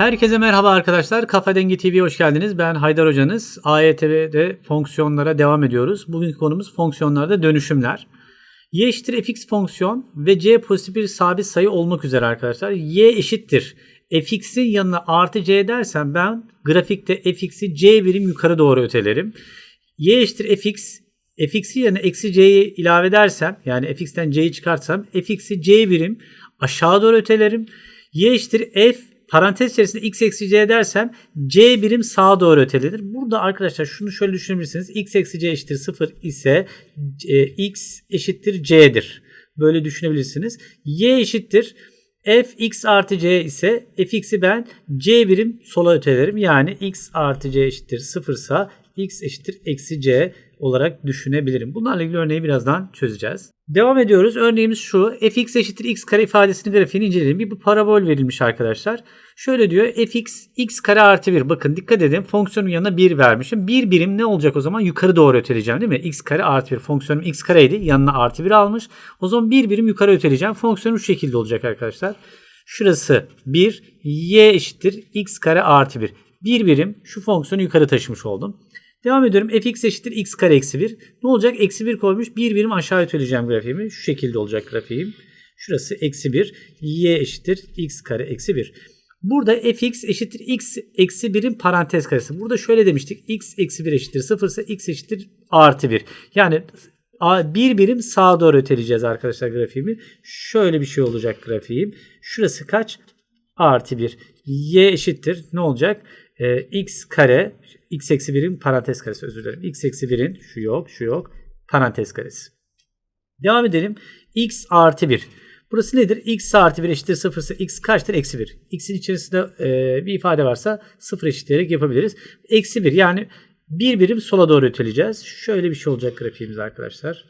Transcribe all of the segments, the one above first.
Herkese merhaba arkadaşlar. Kafa Dengi TV'ye hoş geldiniz. Ben Haydar Hocanız. AYT'de fonksiyonlara devam ediyoruz. Bugünkü konumuz fonksiyonlarda dönüşümler. Y eşittir fx fonksiyon ve c pozitif bir sabit sayı olmak üzere arkadaşlar. Y eşittir fx'in yanına artı c dersem ben grafikte fx'i c birim yukarı doğru ötelerim. Y eşittir fx fx'i yerine eksi c'yi ilave edersem yani fx'ten c'yi çıkartsam fx'i c birim aşağı doğru ötelerim. Y eşittir f parantez içerisinde x eksi c dersem c birim sağa doğru ötelenir. Burada arkadaşlar şunu şöyle düşünebilirsiniz. x eksi c eşittir 0 ise e, x eşittir c'dir. Böyle düşünebilirsiniz. y eşittir f x artı c ise fx'i ben c birim sola ötelerim. Yani x artı c eşittir 0 ise x eşittir eksi c olarak düşünebilirim. Bunlarla ilgili örneği birazdan çözeceğiz. Devam ediyoruz. Örneğimiz şu. fx eşittir x kare ifadesinin grafiğini inceleyelim. Bir bu parabol verilmiş arkadaşlar. Şöyle diyor fx x kare artı 1. Bakın dikkat edin fonksiyonun yanına 1 vermişim. 1 birim ne olacak o zaman? Yukarı doğru öteleyeceğim değil mi? x kare artı 1. Fonksiyonum x kareydi. Yanına artı 1 almış. O zaman 1 birim yukarı öteleyeceğim. Fonksiyonum şu şekilde olacak arkadaşlar. Şurası 1. y eşittir x kare artı 1. 1 birim şu fonksiyonu yukarı taşımış oldum. Devam ediyorum. fx eşittir x kare eksi 1. Ne olacak? Eksi 1 koymuş. 1 birim aşağı öteleyeceğim grafiğimi. Şu şekilde olacak grafiğim. Şurası eksi 1. y eşittir x kare eksi 1. Burada fx eşittir x eksi 1'in parantez karesi. Burada şöyle demiştik. x eksi 1 eşittir 0 ise x eşittir artı 1. Yani bir birim sağa doğru öteleyeceğiz arkadaşlar grafiğimi. Şöyle bir şey olacak grafiğim. Şurası kaç? Artı 1. y eşittir. Ne olacak? Ee, x kare x eksi 1'in parantez karesi özür dilerim. x eksi 1'in şu yok şu yok parantez karesi. Devam edelim. x artı 1. Burası nedir? x artı 1 eşittir 0 ise x kaçtır? Eksi 1. x'in içerisinde e, bir ifade varsa 0 eşitleyerek yapabiliriz. Eksi 1 yani bir birim sola doğru öteleyeceğiz. Şöyle bir şey olacak grafiğimiz arkadaşlar.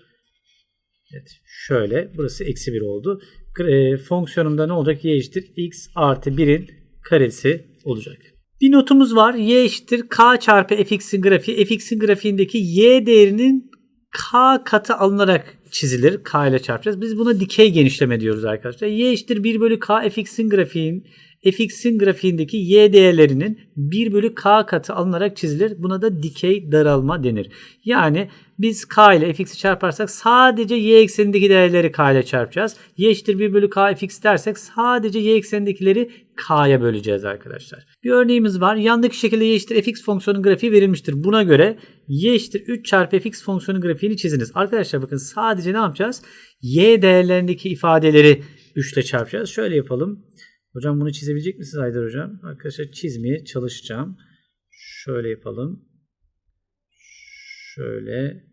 Evet şöyle burası eksi 1 oldu. E, fonksiyonumda ne olacak? y eşittir x artı 1'in karesi olacak. Bir notumuz var. y eşittir k çarpı fx'in grafiği. fx'in grafiğindeki y değerinin k katı alınarak çizilir. K ile çarpacağız. Biz buna dikey genişleme diyoruz arkadaşlar. Y eşittir 1 bölü K fx'in grafiğin fx'in grafiğindeki y değerlerinin 1 bölü k katı alınarak çizilir. Buna da dikey daralma denir. Yani biz k ile fx'i çarparsak sadece y eksenindeki değerleri k ile çarpacağız. y eşittir 1 bölü k fx dersek sadece y eksenindekileri k'ya böleceğiz arkadaşlar. Bir örneğimiz var. Yandaki şekilde y eşittir fx fonksiyonun grafiği verilmiştir. Buna göre y eşittir 3 çarpı fx fonksiyonun grafiğini çiziniz. Arkadaşlar bakın sadece ne yapacağız? y değerlerindeki ifadeleri 3 ile çarpacağız. Şöyle yapalım. Hocam bunu çizebilecek misiniz Haydar Hocam? Arkadaşlar çizmeye çalışacağım. Şöyle yapalım. Şöyle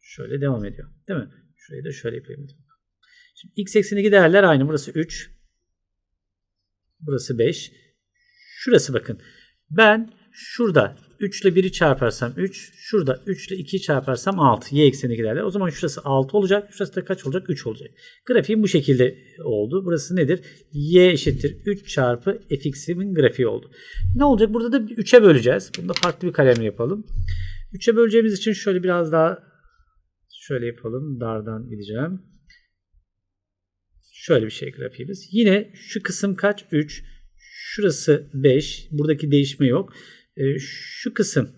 şöyle devam ediyor. Değil mi? Şurayı da şöyle yapayım. Şimdi x eksenindeki değerler aynı. Burası 3. Burası 5. Şurası bakın. Ben şurada 3 ile 1'i çarparsam 3. Şurada 3 ile 2'yi çarparsam 6. Y eksenine giderler. O zaman şurası 6 olacak. Şurası da kaç olacak? 3 olacak. Grafiğim bu şekilde oldu. Burası nedir? Y eşittir 3 çarpı fx'imin grafiği oldu. Ne olacak? Burada da 3'e böleceğiz. Bunu da farklı bir kalemle yapalım. 3'e böleceğimiz için şöyle biraz daha şöyle yapalım. Dardan gideceğim. Şöyle bir şey grafiğimiz. Yine şu kısım kaç? 3. Şurası 5. Buradaki değişme yok. E, şu kısım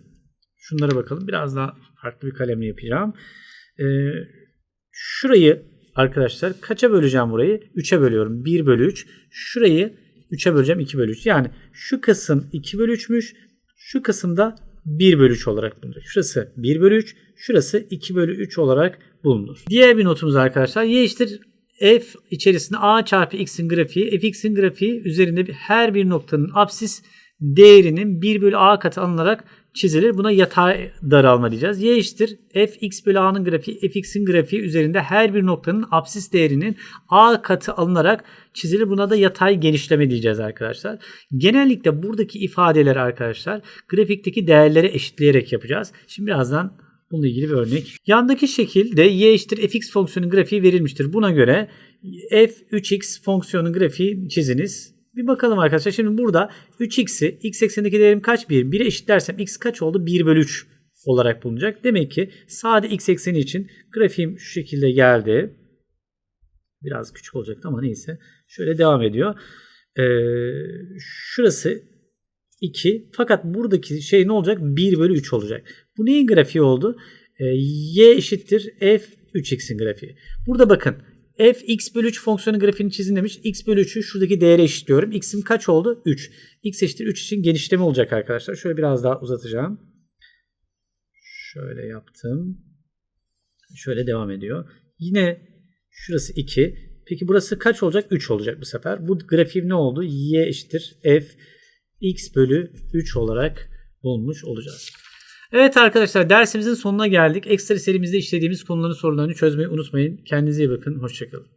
şunlara bakalım. Biraz daha farklı bir kalemle yapacağım. E, şurayı arkadaşlar kaça böleceğim burayı? 3'e bölüyorum. 1 bölü 3. Şurayı 3'e böleceğim 2 bölü 3. Yani şu kısım 2 bölü 3'müş. Şu kısımda 1 bölü 3 olarak bulunur. Şurası 1 bölü 3. Şurası 2 bölü 3 olarak bulunur. Diğer bir notumuz arkadaşlar. Y eşittir f içerisinde a çarpı x'in grafiği. fx'in grafiği üzerinde her bir noktanın apsis değerinin 1 bölü a katı alınarak çizilir. Buna yatay daralma diyeceğiz. Y eşittir f x bölü a'nın grafiği f x'in grafiği üzerinde her bir noktanın apsis değerinin a katı alınarak çizilir. Buna da yatay genişleme diyeceğiz arkadaşlar. Genellikle buradaki ifadeler arkadaşlar grafikteki değerleri eşitleyerek yapacağız. Şimdi birazdan bununla ilgili bir örnek. Yandaki şekilde y eşittir fx fonksiyonun grafiği verilmiştir. Buna göre f3x fonksiyonun grafiği çiziniz. Bir bakalım arkadaşlar. Şimdi burada 3x'i x eksenindeki değerim kaç? 1. 1'e eşitlersem x kaç oldu? 1 bölü 3 olarak bulunacak. Demek ki sade x ekseni için grafiğim şu şekilde geldi. Biraz küçük olacaktı ama neyse. Şöyle devam ediyor. Ee, şurası 2. Fakat buradaki şey ne olacak? 1 bölü 3 olacak. Bu neyin grafiği oldu? Ee, y eşittir f 3x'in grafiği. Burada bakın f x bölü 3 fonksiyonun grafiğini çizin demiş. x bölü 3'ü şuradaki değere eşitliyorum. x'im kaç oldu? 3. x eşittir 3 için genişleme olacak arkadaşlar. Şöyle biraz daha uzatacağım. Şöyle yaptım. Şöyle devam ediyor. Yine şurası 2. Peki burası kaç olacak? 3 olacak bu sefer. Bu grafiğim ne oldu? y eşittir f x bölü 3 olarak bulmuş olacağız. Evet arkadaşlar dersimizin sonuna geldik. Ekstra serimizde işlediğimiz konuların sorularını çözmeyi unutmayın. Kendinize iyi bakın. Hoşçakalın.